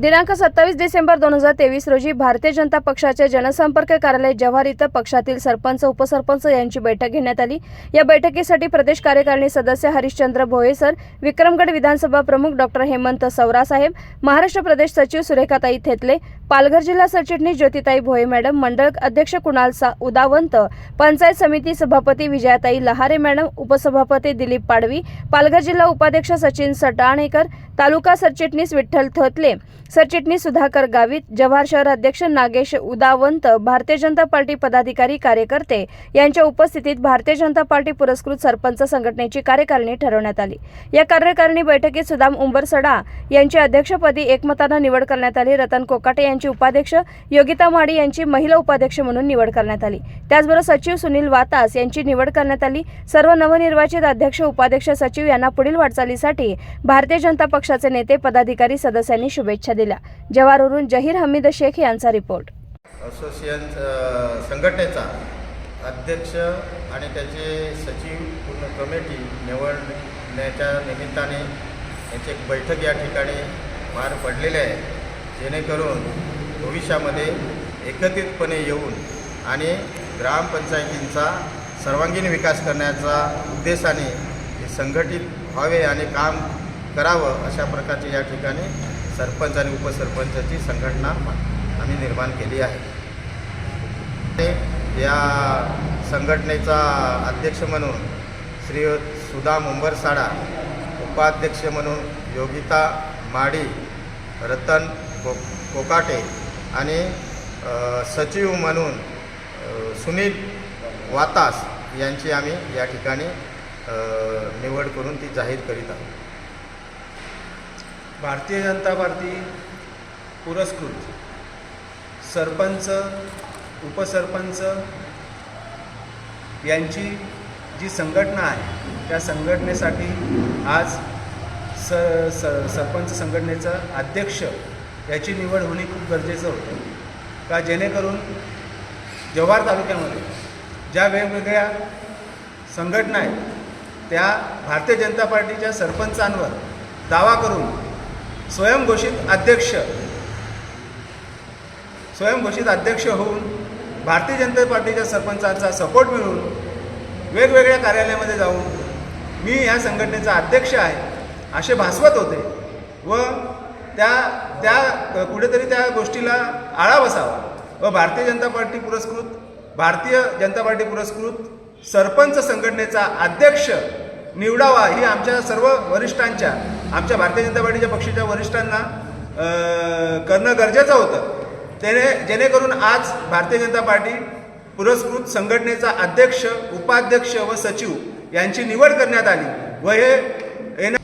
दिनांक सत्तावीस डिसेंबर दोन हजार तेवीस रोजी भारतीय जनता पक्षाचे जनसंपर्क कार्यालय जव्हार इथं पक्षातील सरपंच उपसरपंच यांची बैठक घेण्यात आली. या बैठकीसाठी प्रदेश कार्यकारिणी सदस्य हरिश्चंद्र भोये विक्रमगड विधानसभा प्रमुख डॉक्टर हेमंत सवरासाहेब महाराष्ट्र प्रदेश सचिव सुरेखाताई थेतले पालघर जिल्हा सरचिटणीस ज्योतिताई भोये मॅडम मंडळ अध्यक्ष कुणाल सा उदावंत पंचायत समिती सभापती विजयाताई लहारे मॅडम उपसभापती दिलीप पाडवी पालघर जिल्हा उपाध्यक्ष सचिन सटाणेकर तालुका सरचिटणीस विठ्ठल थतले सरचिटणीस सुधाकर गावित जव्हार शहर अध्यक्ष नागेश उदावंत भारतीय जनता पार्टी पदाधिकारी कार्यकर्ते यांच्या उपस्थितीत भारतीय जनता पार्टी पुरस्कृत सरपंच संघटनेची कार्यकारिणी ठरवण्यात आली. या कार्यकारिणी बैठकीत सुदाम उंबरसडा यांची अध्यक्षपदी एकमतानं निवड करण्यात आली. रतन कोकाटे यांची उपाध्यक्ष योगिता माडी यांची महिला उपाध्यक्ष म्हणून निवड करण्यात आली. त्याचबरोबर सचिव सुनील वातास यांची निवड करण्यात आली. सर्व नवनिर्वाचित अध्यक्ष उपाध्यक्ष सचिव यांना पुढील वाटचालीसाठी भारतीय जनता पक्षाचे नेते पदाधिकारी सदस्यांनी शुभेच्छा दिल्या. जवाहरवरून जहीर हमीद शेख यांचा रिपोर्ट. असोसिएशन संघटनेचा अध्यक्ष आणि त्याचे सचिव पूर्ण कमिटी निवडण्याच्या निमित्ताने याची एक बैठक या ठिकाणी पार पडलेली आहे. जेणेकरून भविष्यामध्ये एकत्रितपणे येऊन आणि ग्रामपंचायतींचा सर्वांगीण विकास करण्याचा उद्देशाने संघटित व्हावे आणि काम करावं अशा प्रकारचे या ठिकाणी सरपंच आणि उपसरपंचाची संघटना आम्ही निर्माण केली आहे. या संघटनेचा अध्यक्ष म्हणून श्री सुधा मुंबरसाडा उपाध्यक्ष म्हणून योगिता माडी रतन को कोकाटे आणि सचिव म्हणून सुनील वातास यांची आम्ही या ठिकाणी निवड करून ती जाहीर करीत आहोत. भारतीय जनता पार्टी पुरस्कृत. सरपंच उपसरपंच यांची जी संघटना आहे त्या संघटनेसाठी आज स स सरपंच संघटनेचा अध्यक्ष याची निवड होणे खूप गरजेचं होतं. का जेणेकरून जव्हार तालुक्यामध्ये ज्या वेगवेगळ्या संघटना आहेत त्या भारतीय जनता पार्टीच्या सरपंचांवर दावा करून स्वयंघोषित अध्यक्ष. स्वयंघोषित अध्यक्ष होऊन भारतीय जनता पार्टीच्या सरपंचांचा सपोर्ट मिळून वेगवेगळ्या कार्यालयामध्ये जाऊन मी ह्या संघटनेचा अध्यक्ष आहे असे भासवत होते व त्या त्या कुठेतरी त्या गोष्टीला आळा बसावा व भारतीय जनता पार्टी पुरस्कृत भारतीय जनता पार्टी पुरस्कृत सरपंच संघटनेचा अध्यक्ष निवडावा ही आमच्या सर्व वरिष्ठांच्या आमच्या भारतीय जनता पार्टीच्या पक्षाच्या वरिष्ठांना करणं गरजेचं होतं. त्याने जेणेकरून आज भारतीय जनता पार्टी पुरस्कृत संघटनेचा अध्यक्ष उपाध्यक्ष व सचिव यांची निवड करण्यात आली व हे येण्या-